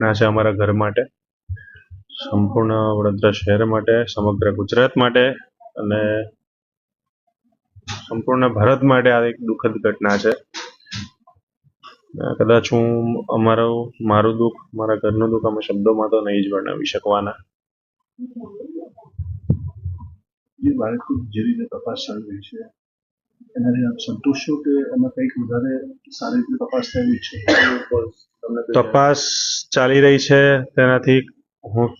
ના છે અમારા ઘર માટે. સંપૂર્ણ વડોદરા શહેર માટે, સમગ્ર ગુજરાત માટે અને સંપૂર્ણ ભારત માટે આ એક દુઃખદ ઘટના છે. કદાચ હું અમારો, મારું દુઃખ, મારા ઘરનું દુઃખ અમે શબ્દોમાં તો નહીં જ વર્ણવી શકવાના. જે બાળકો જે રીતે તપાસ ચાલી રહી છે એનાથી આપ સંતુષ્ટ છો કે એમાં કંઈક વધારે સારી રીતે તપાસ થયેલી છે? તપાસ ચાલી રહી છે. તેનાથી હું,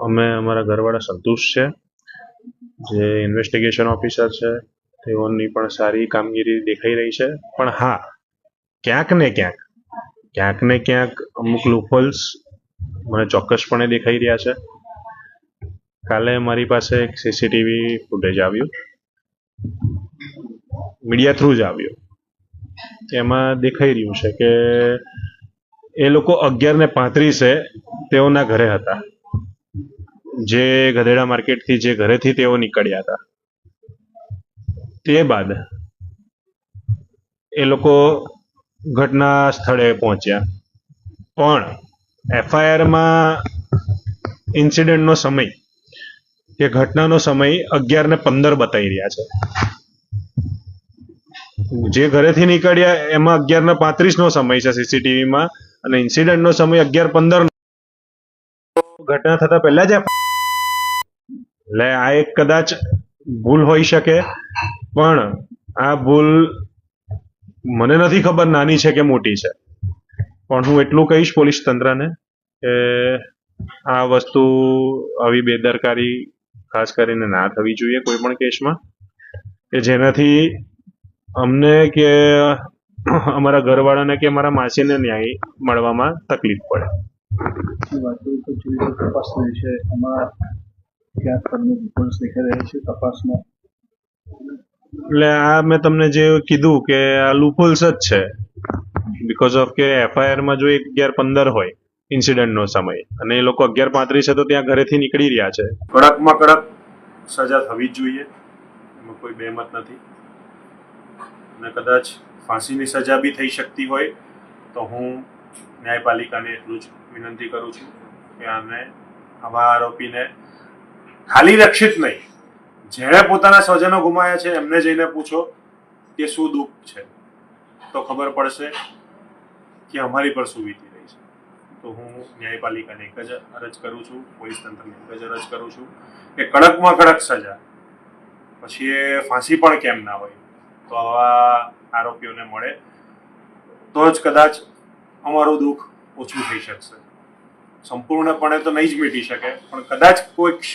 અમે અમારા ઘરવાળા સંતુષ્ટ છે. જે ઇન્વેસ્ટિગેશન ઓફિસર છે, તેઓની પણ સારી કામગીરી દેખાઈ રહી છે. પણ હા, ક્યાંક ને ક્યાંક ક્યાંક ને ક્યાંક અમુક લોફલ્સ મને ચોક્કસપણે દેખાઈ રહ્યા છે. કાલે મારી પાસે એક સીસીટીવી ફૂટેજ આવ્યું. મીડિયા થ્રુ જ આવ્યું. એમાં દેખાઈ રહ્યું છે કે એ લોકો અગિયાર ને પાંત્રીસે તેઓના ઘરે હતા. જે ગધેડા માર્કેટથી જે ઘરેથી તેઓ નીકળ્યા હતા. તે બાદ એ લોકો ઘટના સ્થળે પહોંચ્યા. પણ એફઆઈઆરમાં ઇન્સિડન્ટનો સમય કે ઘટનાનો સમય અગિયાર ને પંદર બતાવી રહ્યા છે. જે ઘરેથી નીકળ્યા, એમાં અગિયારના પાંત્રીસનો સમય છે સીસીટીવીમાં અને ઇન્સિડન્ટ નો સમય અગિયાર પંદર ઘટના થતા પહેલા જ એટલે આ એક કદાચ ભૂલ હોઈ શકે, પણ આ ભૂલ મને નથી ખબર નાની છે કે મોટી છે. પણ હું એટલું કહીશ પોલીસ તંત્રને કે આ વસ્તુ આવી બેદરકારી ખાસ કરીને ના થવી જોઈએ કોઈ પણ કેસમાં, કે જેનાથી અમને કે અમારા ઘરવાળાને કે અમારા માસીને ન્યાય મળવામાં તકલીફ પડે. તપાસ થઈ છે. એમાં ક્યાંક તમને ડિફરન્સ દેખાઈ રહ્યા છે તપાસમાં? એટલે આ મેં તમને જે કીધું કે આ લૂપહોલ્સ જ છે. બીકોઝ ઓફ કે એફઆઈઆરમાં જો એક અગિયાર પંદર હોય ઇન્સિડન્ટનો સમય અને એ લોકો અગિયાર પાંત્રીસે તો ત્યાં ઘરેથી નીકળી રહ્યા છે. કડકમાં કડક સજા થવી જ જોઈએ. એમાં કોઈ બેમત નથી. અને કદાચ ફાંસીની સજા બી થઈ શકતી હોય, તો હું ન્યાયપાલિકાને એટલું જ વિનંતી કરું છું કે આને આવા આરોપીને ખાલી રક્ષિત નહીં, જેણે પોતાના સ્વજનો ગુમાયા છે, એમને જઈને પૂછો કે શું દુઃખ છે. તો ખબર પડશે કે અમારી પર શું વીતી રહી છે. તો હું ન્યાયપાલિકાને એક જ અરજ કરું છું, પોલીસ તંત્રને એક જ અરજ કરું છું કે કડકમાં કડક સજા, પછી એ ફાંસી પણ કેમ ના હોય? તો આવા આરોપીઓને મળે. તો જ કદાચ અમારું દુઃખ ઓછું થઈ શકશે. સંપૂર્ણપણે તો નહીં જ મીટી શકે પણ કદાચ કોઈક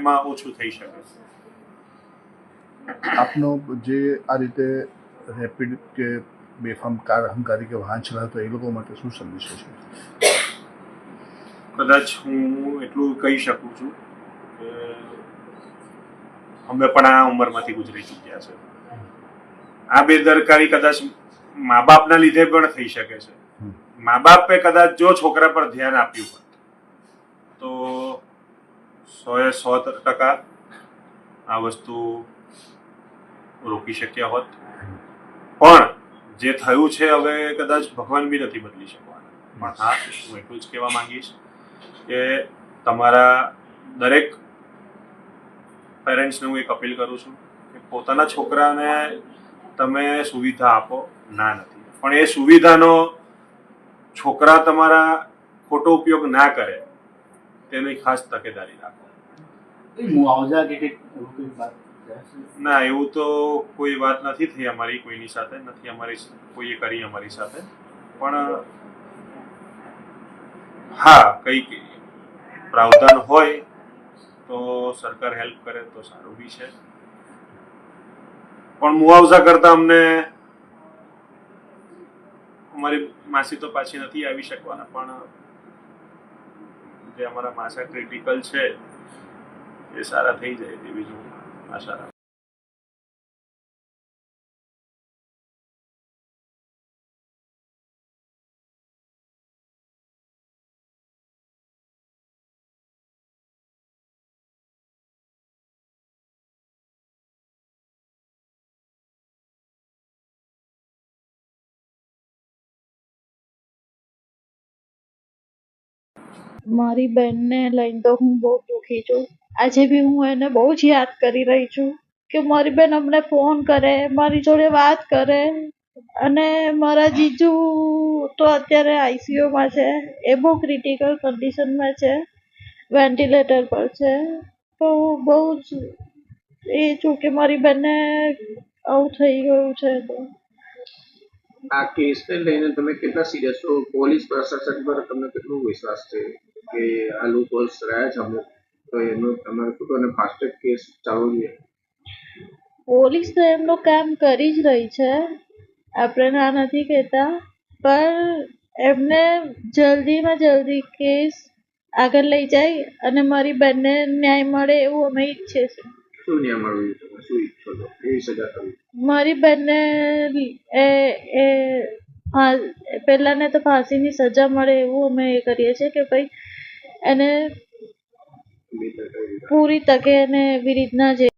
એમાં ઓછું થઈ શકે. આપનો જે આ રીતે રેપિડ કે બેફામ કાર અહંકારી કે વાહન ચલાવતો એ લોકો માટે શું સંદેશો છે? કદાચ હું એટલું કહી શકું છું કે અમે પણ આ ઉંમરમાંથી ગુજરી ચૂક્યા છે. આ બેદરકારી કદાચ મા બાપના લીધે પણ થઈ શકે છે. મા બાપે કદાચ જો છોકરા પર ધ્યાન આપ્યું હોત તો સો એ સો ટકા આ વસ્તુ રોકી શક્યા હોત. પણ જે થયું છે હવે કદાચ ભગવાન બી નથી બદલી શકવાના. પણ હા હું એટલું જ કહેવા માંગીશ કે તમારા દરેક પેરેન્ટ્સને હું એક અપીલ કરું છું કે પોતાના છોકરાને તમે સુવિધા આપો ના નથી. પણ એ સુવિધાનો છોકરા તમારા ખોટો ઉપયોગ ના કરે તેની ખાસ તકેદારી રાખો? ના એવું તો કોઈ વાત નથી થઈ અમારી કોઈની સાથે નથી અમારી કોઈએ કરી અમારી સાથે. પણ હા કંઈક પ્રાવધાન હોય તો સરકાર હેલ્પ કરે તો સારું બી છે. પણ મુઆવઝા કરતા અમને અમારી માસી તો પાછી નથી આવી શકવાના, પણ જે અમારા માસા ક્રિટિકલ છે, એ સારા થઈ જાય તેવી જ આશા રાખું મારી બેનને લઈને તો હું બહુ દુઃખી છું. આજે બી હું એને બહુ જ યાદ કરી રહી છું કે મારી બેન અમને ફોન કરે, મારી જોડે વાત કરે અને મારા જીજુ તો અત્યારે આઈસીયુમાં છે, એ બહુ ક્રિટિકલ કન્ડિશનમાં છે વેન્ટિલેટર પર છે. તો બહુ જ એ છું કે મારી બેનને આવું થઈ ગયું છે તો. આ કેસને લઈને તમે કેટલા સિરિયસ છો? પોલીસ પ્રશાસન પર તમને કેટલો વિશ્વાસ છે? કે આ લોકો રહ્યા છે અમુક. તો એનો તમારે ખોટો અને ફાસ્ટ ટ્રેક કેસ ચાલુ છે પોલીસ તો એમનું કામ કરી જ રહી છે. આપણે ના નથી કહેતા. પણ એમને જલ્દીમાં જલ્દી કેસ આગળ લઈ જાય અને મારી બેનને ન્યાય મળે એવું અમે ઈચ્છીએ છીએ. શું ન્યાય મળવું જોઈએ તમે શું ઈચ્છો છો? કેવી સજા કરવી? મારી બેનને એ એ પહેલાને તો ફાંસીની સજા મળે એવું અમે એ કરીએ છીએ કે ભાઈ એને. પૂરી તકે એને એવી રીતના જે